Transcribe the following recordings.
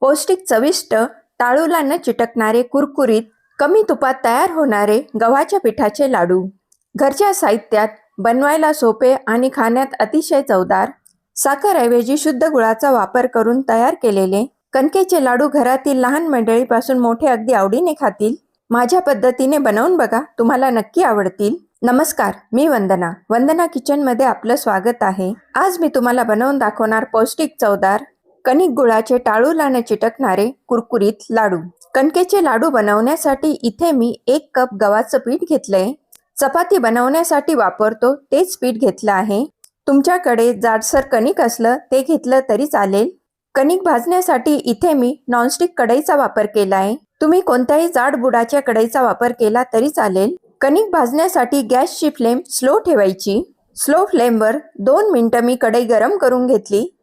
पौष्टिक चविष्ट टाळूला न चिटकणारे कुरकुरीत कमी तुपात तयार होणारे गव्हाच्या पिठाचे लाडू. घरच्या साहित्यात बनवायला सोपे आणि खाण्यात अतिशय चवदार साखरऐवजी शुद्ध गुळाचा वापर करून तयार केलेले कणकेचे लाडू घरातील लहान मंडळीपासून मोठे अगदी आवडीने खातील. माझ्या पद्धतीने बनवून बघा तुम्हाला नक्की आवडतील. नमस्कार मी वंदना. वंदना किचनमध्ये आपलं स्वागत आहे. आज मी तुम्हाला बनवून दाखवणार पौष्टिक चवदार कणिक गुळाचे टाळूलाने चिटकणारे कुरकुरीत लाडू. कणकेचे लाडू बनवण्यासाठी इथे मी एक कप गव्हाचं पीठ घेतलंय. चपाती बनवण्यासाठी वापरतो तेच पीठ घेतलं आहे. तुमच्याकडे जाडसर कणिक असलं ते घेतलं तरी चालेल. कणिक भाजण्यासाठी इथे मी नॉनस्टिक कढईचा वापर केला आहे तुम्ही कोणत्याही जाड बुडाच्या कढईचा वापर केला तरी चालेल. कणिक भाजण्यासाठी गॅसची फ्लेम स्लो ठेवायची. स्लो फ्लेमवर दोन मिनिटं मी कढई गरम करून घेतली.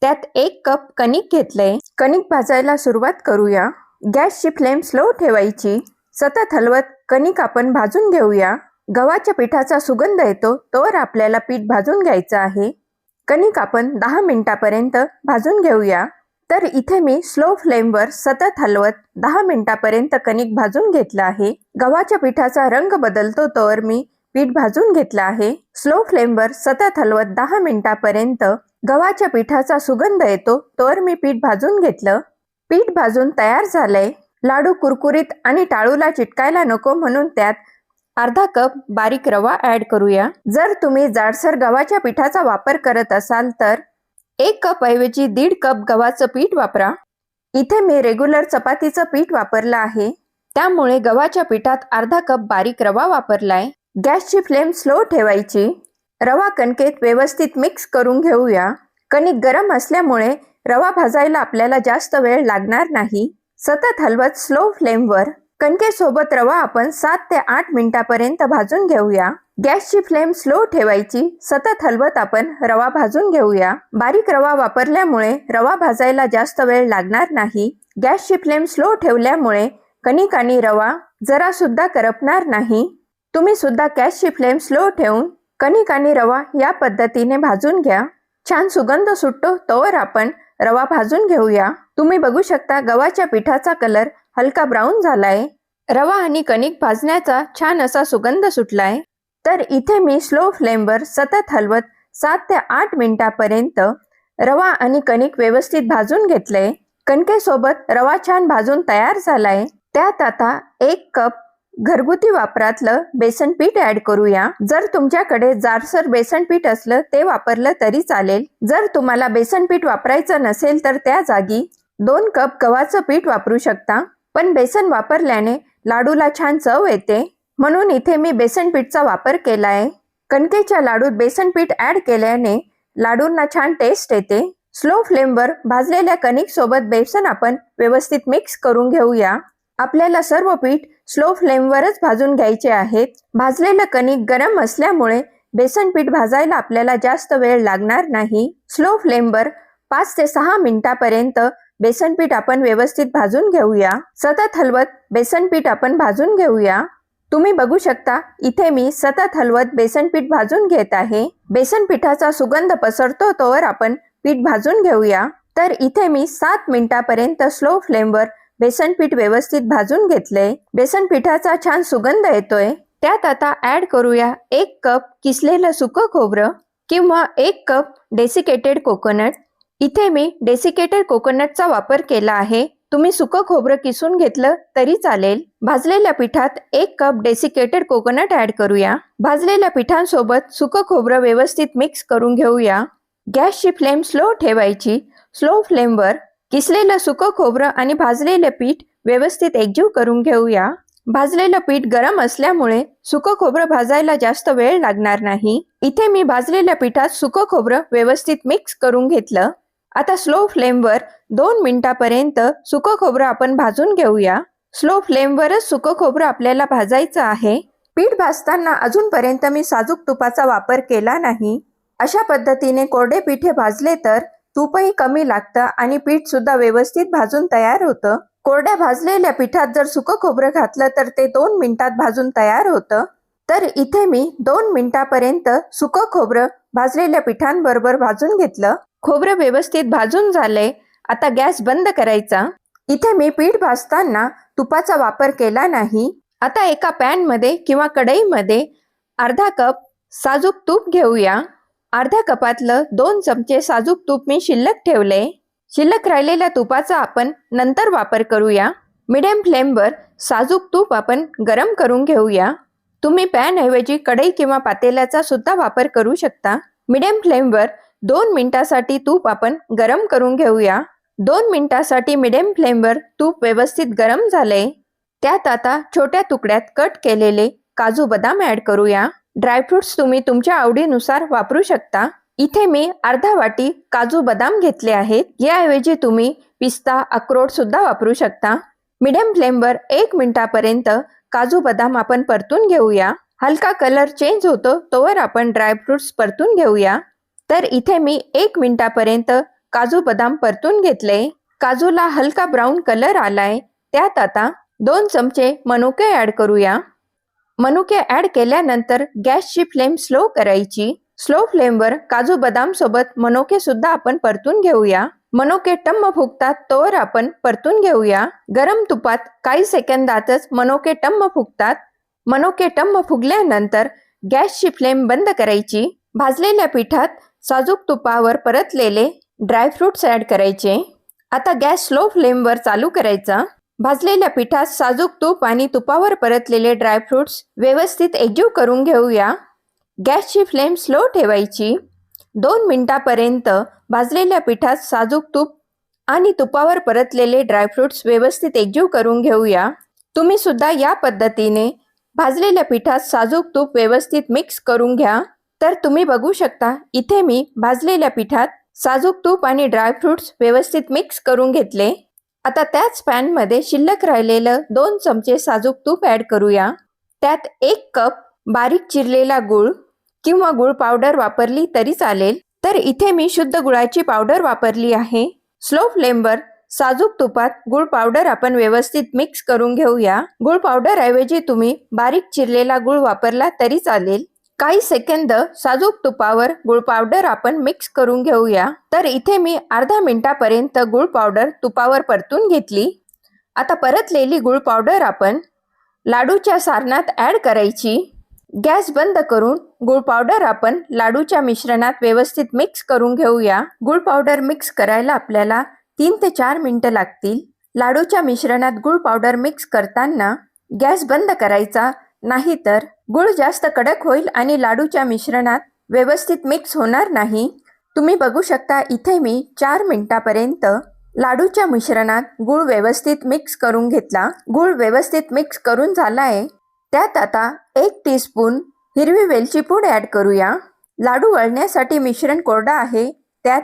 त्यात एक कप कणिक घेतलंय. कणिक भाजायला सुरुवात करूया. गॅसची फ्लेम स्लो ठेवायची. सतत हलवत कणिक आपण भाजून घेऊया. गव्हाच्या पिठाचा सुगंध येतो तोवर आपल्याला पीठ भाजून घ्यायचं आहे. कणिक आपण दहा मिनिटापर्यंत भाजून घेऊया. तर इथे मी स्लो फ्लेमवर सतत हलवत दहा मिनिटापर्यंत कणिक भाजून घेतलं आहे. गव्हाच्या पिठाचा रंग बदलतो तोवर मी पीठ भाजून घेतलं आहे. स्लो फ्लेमवर सतत हलवत दहा मिनिटापर्यंत गव्हाच्या पिठाचा सुगंध येतो तर मी पीठ भाजून घेतलं. पीठ भाजून तयार झालंय. लाडू कुरकुरीत आणि टाळूला चिटकायला नको म्हणून त्यात अर्धा कप बारीक रवा ऍड करूया. जर तुम्ही जाडसर गव्हाच्या पिठाचा वापर करत असाल तर एक कप ऐवजी दीड कप गव्हाचं पीठ वापरा. इथे मी रेग्युलर चपातीचं पीठ वापरलं आहे. त्यामुळे गव्हाच्या पिठात अर्धा कप बारीक रवा वापरलाय. गॅसची फ्लेम स्लो ठेवायची. रवा कणकेत व्यवस्थित मिक्स करून घेऊया. कणिक गरम असल्यामुळे रवा भाजायला आपल्याला जास्त वेळ लागणार नाही. सतत हलवत स्लो फ्लेमवर कणकेसोबत रवा आपण सात ते आठ मिनिटापर्यंत भाजून घेऊया. गॅसची फ्लेम स्लो ठेवायची. सतत हलवत आपण रवा भाजून घेऊया. बारीक रवा वापरल्यामुळे रवा भाजायला जास्त वेळ लागणार नाही. गॅसची फ्लेम स्लो ठेवल्यामुळे कणिक आणि रवा जरा सुद्धा करपणार नाही. तुम्ही सुद्धा गॅसची फ्लेम स्लो ठेवून कणिक आणि रवा या पद्धतीने भाजून घ्या. छान सुगंध सुटतो तोवर आपण रवा भाजून घेऊया. तुम्ही बघू शकता गव्हाच्या पिठाचा कलर हलका ब्राऊन झालाय. रवा आणि कणिक भाजण्याचा छान असा सुगंध सुटलाय. तर इथे मी स्लो फ्लेमवर सतत हलवत सात ते आठ मिनिटापर्यंत रवा आणि कणिक व्यवस्थित भाजून घेतले. कणकेसोबत रवा छान भाजून तयार झालाय. त्यात आता एक कप घरगुती वापरातलं बेसन पीठ ऍड करूया. जर तुमच्याकडे जारसर बेसन पीठ असलं ते वापरलं तरी चालेल. जर तुम्हाला बेसन पीठ वापरायचं नसेल तर त्या जागी दोन कप गव्हाचं पीठ वापरू शकता. पण बेसन वापरल्याने लाडूला छान चव येते. म्हणून इथे मी बेसन पीठचा वापर केलाय. कणकेच्या लाडूत बेसन पीठ ऍड केल्याने लाडूंना छान टेस्ट येते. स्लो फ्लेमवर भाजलेल्या कणिक सोबत बेसन आपण व्यवस्थित मिक्स करून घेऊया. आपल्याला सर्व पीठ स्लो फ्लेमवरच भाजून घ्यायचे आहेत. भाजलेलं कणिक गरम असल्यामुळे बेसन पीठ भाजायला आपल्याला जास्त वेळ लागणार नाही. स्लो फ्लेमवर पाच ते सहा मिनिटापर्यंत बेसन पीठ आपण व्यवस्थित भाजून घेऊया. सतत हलवत बेसन पीठ आपण भाजून घेऊया. तुम्ही बघू शकता इथे मी सतत हलवत बेसन पीठ भाजून घेत आहे. बेसन पिठाचा सुगंध पसरतो तोवर आपण पीठ भाजून घेऊया. तर इथे मी सात मिनिटापर्यंत स्लो फ्लेमवर बेसन पीठ व्यवस्थित भाजून घेतले. बेसन पिठाचा छान सुगंध येतोय. त्यात आता ऍड करूया एक कप किसलेलं सुकं खोबरं किंवा एक कप डेसिकेटेड कोकोनट इथे मी डेसिकेटेड कोकोनटचा वापर केला आहे. तुम्ही सुकं खोबरं किसून घेतलं तरी चालेल. भाजलेल्या पिठात एक कप डेसिकेटेड कोकोनट ऍड करूया. भाजलेल्या पिठांसोबत सुकं खोबरं व्यवस्थित मिक्स करून घेऊया. गॅसची फ्लेम स्लो ठेवायची. स्लो फ्लेमवर किसलेलं सुकं खोबरं आणि भाजलेलं पीठ व्यवस्थित एकजीव करून घेऊया. भाजलेलं पीठ गरम असल्यामुळे सुकं खोबरं भाजायला जास्त वेळ लागणार नाही. इथे मी भाजलेल्या पिठात सुकं खोबरं व्यवस्थित मिक्स करून घेतलं. आता स्लो फ्लेमवर दोन मिनिटापर्यंत सुकं खोबरं आपण भाजून घेऊया. स्लो फ्लेमवरच सुकं खोबरं आपल्याला भाजायचं आहे. पीठ भाजताना अजूनपर्यंत मी साजूक तुपाचा वापर केला नाही. अशा पद्धतीने कोरडे पिठे भाजले तर तूपही कमी लागतं आणि पीठ सुद्धा व्यवस्थित भाजून तयार होतं. कोरड्या भाजलेल्या पिठात जर सुकं खोबरं घातलं तर ते दोन मिनिटात भाजून तयार होतं. तर इथे मी दोन मिनिटापर्यंत सुकं खोबरं भाजलेल्या पिठांबरोबर भाजून घेतलं. खोबरं व्यवस्थित भाजून झाले आता गॅस बंद करायचा. इथे मी पीठ भाजताना तुपाचा वापर केला नाही. आता एका पॅनमध्ये किंवा कढईमध्ये अर्धा कप साजूक तूप घेऊया. अर्ध्या कपातलं दोन चमचे साजूक तूप मी शिल्लक ठेवले. शिल्लक राहिलेल्या तुपाचा आपण नंतर वापर करूया. मिडियम फ्लेमवर साजूक तूप आपण गरम करून घेऊया. तुम्ही पॅनऐवजी कढई किंवा पातेल्याचा सुद्धा वापर करू शकता. मिडियम फ्लेमवर दोन मिनिटासाठी तूप आपण गरम करून घेऊया. दोन मिनिटासाठी मिडियम फ्लेमवर तूप व्यवस्थित गरम झाले. त्यात आता छोट्या तुकड्यात कट केलेले काजू बदाम ऍड करूया. ड्रायफ्रुट्स तुम्ही तुमच्या आवडीनुसार वापरू शकता. इथे मी अर्धा वाटी काजू बदाम घेतले आहेत. याऐवजी तुम्ही पिस्ता अक्रोड सुद्धा वापरू शकता. मिडियम फ्लेमवर एक मिनिटापर्यंत काजू बदाम आपण परतून घेऊया. हलका कलर चेंज होतो तोवर आपण ड्रायफ्रुट्स परतून घेऊया. तर इथे मी एक मिनिटापर्यंत काजू बदाम परतून घेतले. काजूला हलका ब्राऊन कलर आलाय. त्यात आता दोन चमचे मनुके ऍड करूया. मनुके ऍड केल्यानंतर गॅसची फ्लेम स्लो करायची. स्लो फ्लेमवर काजू बदाम सोबत मनोके सुद्धा आपण परतून घेऊया. मनोके टम्म फुगतात तोवर आपण परतून घेऊया. गरम तुपात काही सेकंदातच मनोके टम्म फुगतात. मनोके टम्म फुगल्यानंतर गॅसची फ्लेम बंद करायची. भाजलेल्या पिठात साजूक तुपावर परतलेले ड्रायफ्रुट्स ऍड करायचे. आता गॅस स्लो फ्लेमवर चालू करायचा. भाजलेल्या पिठात साजूक तूप आणि तुपावर परतलेले ड्रायफ्रुट्स व्यवस्थित एकजीव करून घेऊया. गॅसची फ्लेम स्लो ठेवायची. दोन मिनटापर्यंत भाजलेल्या पिठात साजूक तूप आणि तुपावर परतलेले ड्रायफ्रुट्स व्यवस्थित एकजीव करून घेऊया. तुम्ही सुद्धा या पद्धतीने भाजलेल्या पिठात साजूक तूप व्यवस्थित मिक्स करून घ्या. तर तुम्ही बघू शकता इथे मी भाजलेल्या पिठात साजूक तूप आणि ड्रायफ्रुट्स व्यवस्थित मिक्स करून घेतले. आता त्याच पॅनमध्ये शिल्लक राहिलेलं दोन चमचे साजूक तूप ॲड करूया. त्यात एक कप बारीक चिरलेला गुळ किंवा गुळ पावडर वापरली तरी चालेल. तर इथे मी शुद्ध गुळाची पावडर वापरली आहे. स्लो फ्लेमवर साजूक तुपात गुळ पावडर आपण व्यवस्थित मिक्स करून घेऊया. गुळ पावडर ऐवजी तुम्ही बारीक चिरलेला गुळ वापरला तरी चालेल. काही सेकंद साजूक तुपावर गुळ पावडर आपण मिक्स करून घेऊया. तर इथे मी अर्धा मिनिटापर्यंत गुळ पावडर तुपावर परतून घेतली. आता परतलेली गुळ पावडर आपण लाडूच्या सारणात ॲड करायची. गॅस बंद करून गुळ पावडर आपण लाडूच्या मिश्रणात व्यवस्थित मिक्स करून घेऊया. गुळ पावडर मिक्स करायला आपल्याला तीन ते चार मिनटं लागतील. लाडूच्या मिश्रणात गुळ पावडर मिक्स करताना गॅस बंद करायचा. नाहीतर गुळ जास्त कडक होईल आणि लाडूच्या मिश्रणात व्यवस्थित मिक्स होणार नाही. तुम्ही बघू शकता इथे मी चार मिनिटापर्यंत लाडूच्या मिश्रणात गुळ व्यवस्थित मिक्स करून घेतला. गुळ व्यवस्थित मिक्स करून झाला आहे त्यात आता एक टीस्पून हिरवी वेलची पूड ॲड करूया. लाडू वळण्यासाठी मिश्रण कोरडा आहे. त्यात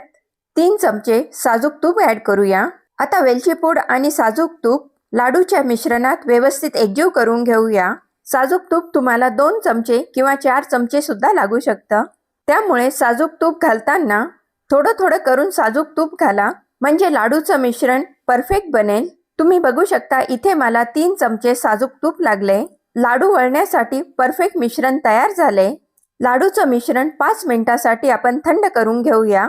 तीन चमचे साजूक तूप ॲड करूया. आता वेलची पूड आणि साजूक तूप लाडूच्या मिश्रणात व्यवस्थित एकजीव करून घेऊया. साजूक तूप तुम्हाला दोन चमचे किंवा चार चमचे सुद्धा लागू शकतं. त्यामुळे साजूक तूप घालताना थोडं थोडं करून साजूक तूप घाला. म्हणजे लाडूचं मिश्रण परफेक्ट बनेल. तुम्ही बघू शकता इथे मला तीन चमचे साजूक तूप लागले. लाडू वळण्यासाठी परफेक्ट मिश्रण तयार झाले. लाडूचं मिश्रण पाच मिनिटासाठी आपण थंड करून घेऊया.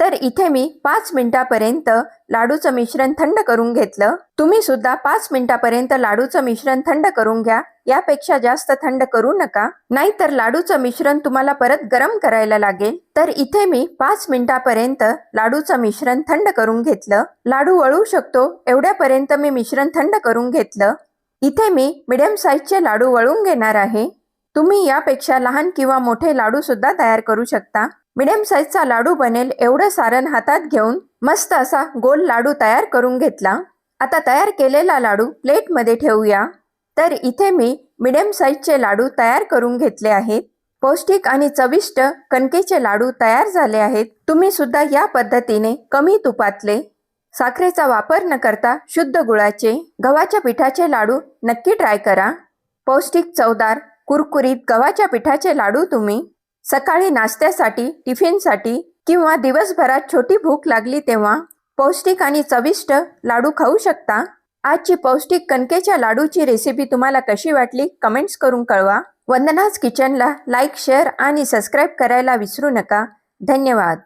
तर इथे मी पाच मिनिटापर्यंत लाडूचं मिश्रण थंड करून घेतलं. तुम्ही सुद्धा पाच मिनिटापर्यंत लाडूचं मिश्रण थंड करून घ्या. यापेक्षा जास्त थंड करू नका. नाहीतर लाडूचं मिश्रण तुम्हाला परत गरम करायला लागेल. तर इथे मी पाच मिनिटापर्यंत लाडूचं मिश्रण थंड करून घेतलं. लाडू वळू शकतो. एवढ्यापर्यंत मी मिश्रण थंड करून घेतलं. इथे मी मिडियम साईजचे लाडू वळून घेणार आहे. तुम्ही यापेक्षा लहान किंवा मोठे लाडू सुद्धा तयार करू शकता. मिडियम साईजचा लाडू बनेल एवढं सारण हातात घेऊन मस्त असा गोल लाडू तयार करून घेतला. आता तयार केलेला लाडू प्लेटमध्ये ठेवूया. तर इथे मी मिडियम साईजचे लाडू तयार करून घेतले आहेत. पौष्टिक आणि चविष्ट कणकेचे लाडू तयार झाले आहेत. तुम्ही सुद्धा या पद्धतीने कमी तुपातले साखरेचा वापर न करता शुद्ध गुळाचे गव्हाच्या पिठाचे लाडू नक्की ट्राय करा. पौष्टिक चवदार कुरकुरीत गव्हाच्या पिठाचे लाडू तुम्ही सकाळी नाश्त्यासाठी टिफिनसाठी किंवा दिवसभरात छोटी भूक लागली तेव्हा पौष्टिक आणि चविष्ट लाडू खाऊ शकता. आजची पौष्टिक कणकेच्या लाडूची रेसिपी तुम्हाला कशी वाटली? कमेंट्स करून कळवा. वंदनाज किचनला लाईक शेअर आणि सबस्क्राईब करायला विसरू नका. धन्यवाद.